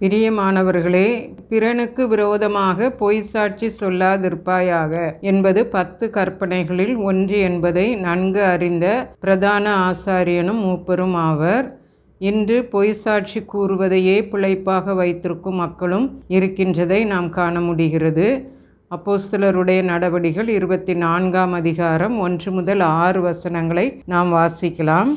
பிரியமானவர்களே பிறனுக்கு விரோதமாக பொய் சாட்சி சொல்லாதிருப்பாயாக என்பது பத்து கற்பனைகளில் ஒன்று என்பதை நன்கு அறிந்த பிரதான ஆசாரியனும் மூப்பரும் ஆவர். இன்று பொய் சாட்சி கூறுவதையே பிழைப்பாக வைத்திருக்கும் மக்களும் இருக்கின்றதை நாம் காண முடிகிறது. அப்போஸ்தலருடைய நடவடிகள் இருபத்தி நான்காம் அதிகாரம் ஒன்று முதல் ஆறு வசனங்களை நாம் வாசிக்கலாம்.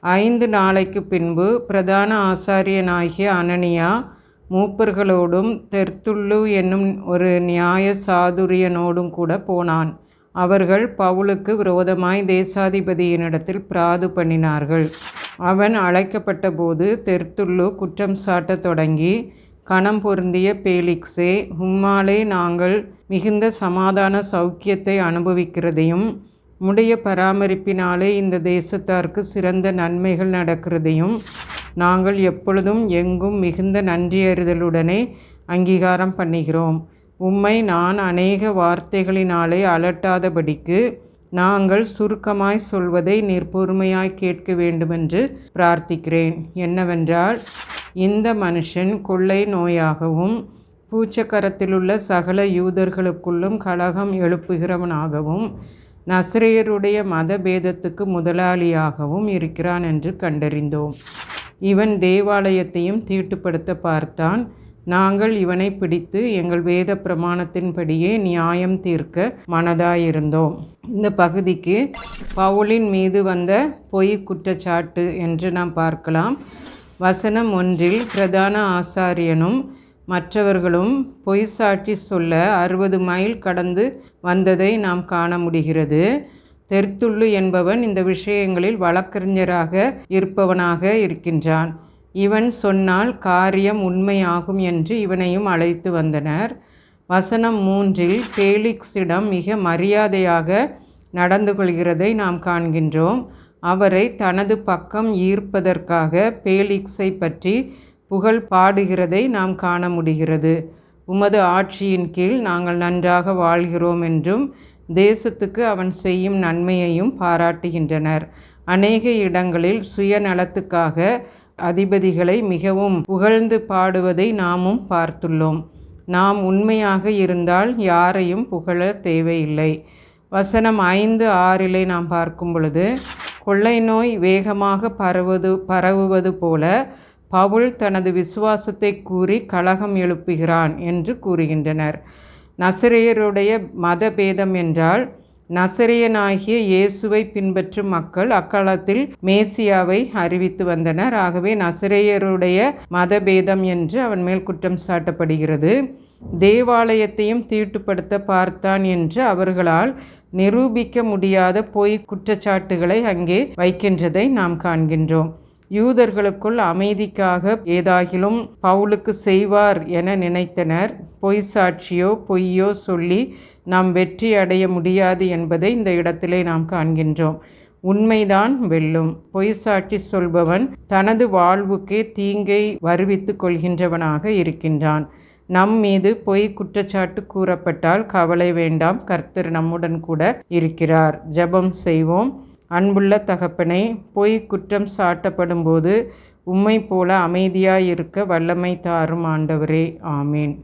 ஐந்து நாளைக்கு பின்பு பிரதான ஆசாரியனாகிய அனனியா மூப்பர்களோடும் தெர்த்துள்ளு என்னும் ஒரு நியாய சாதுரியனோடும் கூட போனான். அவர்கள் பவுலுக்கு விரோதமாய் தேசாதிபதியினிடத்தில் பிராது பண்ணினார்கள். அவன் அழைக்கப்பட்ட போது தெர்த்துள்ளு குற்றம் சாட்டத் தொடங்கி கணம் பொருந்திய பேலிக்ஸே உம்மாலே நாங்கள் மிகுந்த சமாதான சௌக்கியத்தை அனுபவிக்கிறதையும் முடிய பராமரிப்பினாலே இந்த தேசத்தாருக்கு சிறந்த நன்மைகள் நடக்கிறதையும் நாங்கள் எப்பொழுதும் எங்கும் மிகுந்த நன்றியறிதலுடனே அங்கீகாரம் பண்ணுகிறோம். உம்மை நான் அநேக வார்த்தைகளினாலே அலட்டாதபடிக்கு நாங்கள் சுருக்கமாய் சொல்வதை நீர் பொறுமையாய் கேட்க வேண்டுமென்று பிரார்த்திக்கிறேன். என்னவென்றால் இந்த மனுஷன் கொள்ளை நோயாகவும் பூச்சக்கரத்திலுள்ள சகல யூதர்களுக்குள்ளும் கலகம் எழுப்புகிறவனாகவும் நசிரியருடைய மத பேதத்துக்கு முதலாளியாகவும் இருக்கிறான் என்று கண்டறிந்தோம். இவன் தேவாலயத்தையும் தீட்டுப்படுத்த பார்த்தான். நாங்கள் இவனை பிடித்து எங்கள் வேத பிரமாணத்தின்படியே நியாயம் தீர்க்க மனதாயிருந்தோம். இந்த பகுதிக்கு பவுலின் மீது வந்த பொய் குற்றச்சாட்டு என்று நாம் பார்க்கலாம். வசனம் ஒன்றில் பிரதான ஆசாரியனும் மற்றவர்களும் பொய் சாட்சி சொல்ல அறுபது மைல் கடந்து வந்ததை நாம் காண முடிகிறது. தெர்த்துள்ளு என்பவன் இந்த விஷயங்களில் வழக்கறிஞராக இருப்பவனாக இருக்கின்றான். இவன் சொன்னால் காரியம் உண்மையாகும் என்று இவனையும் அழைத்து வந்தனர். வசனம் மூன்றில் பேலிக்ஸிடம் மிக மரியாதையாக நடந்து கொள்கிறதை நாம் காண்கின்றோம். அவரை தனது பக்கம் ஈர்ப்பதற்காக பேலிக்ஸை பற்றி புகழ் பாடுகிறதை நாம் காண முடிகிறது. உமது ஆட்சியின் கீழ் நாங்கள் நன்றாக வாழ்கிறோம் என்றும் தேசத்துக்கு அவன் செய்யும் நன்மையையும் பாராட்டுகின்றனர். அநேக இடங்களில் சுயநலத்துக்காக அதிபதிகளை மிகவும் புகழ்ந்து பாடுவதை நாமும் பார்த்துள்ளோம். நாம் உண்மையாக இருந்தால் யாரையும் புகழ தேவையில்லை. வசனம் ஐந்து ஆறிலே நாம் பார்க்கும் பொழுது கொள்ளை நோய் வேகமாக பரவுவது பரவுவது போல பவுல் தனது விசுவாசத்தை கூறி கலகம் எழுப்புகிறான் என்று கூறுகின்றனர். நசிரியருடைய மதபேதம் என்றால் நசிரியனாகிய இயேசுவை பின்பற்றும் மக்கள் அக்காலத்தில் மேசியாவை அறிவித்து வந்தனர். ஆகவே நசிரியருடைய மதபேதம் என்று அவன் மேல் குற்றம் சாட்டப்படுகிறது. தேவாலயத்தையும் தீட்டுப்படுத்த பார்த்தான் என்று அவர்களால் நிரூபிக்க முடியாத பொய் குற்றச்சாட்டுகளை அங்கே வைக்கின்றதை நாம் காண்கின்றோம். யூதர்களுக்குள் அமைதிக்காக ஏதாகிலும் பவுலுக்கு செய்வார் என நினைத்தனர். பொய் சாட்சியோ பொய்யோ சொல்லி நாம் வெற்றி அடைய முடியாது என்பதை இந்த இடத்திலே நாம் காண்கின்றோம். உண்மைதான் வெல்லும். பொய் சாட்சி சொல்பவன் தனது வாழ்வுக்கே தீங்கை வருவித்து கொள்கின்றவனாக இருக்கின்றான். நம் மீது பொய் குற்றச்சாட்டு கூறப்பட்டால் கவலை வேண்டாம். கர்த்தர் நம்முடன் கூட இருக்கிறார். ஜெபம் செய்வோம். அன்புள்ள தகப்பனை பொய் குற்றம் சாட்டப்படும்போது உம்மை போல அமைதியாயிருக்க வல்லமை தாரும் ஆண்டவரே. ஆமீன்.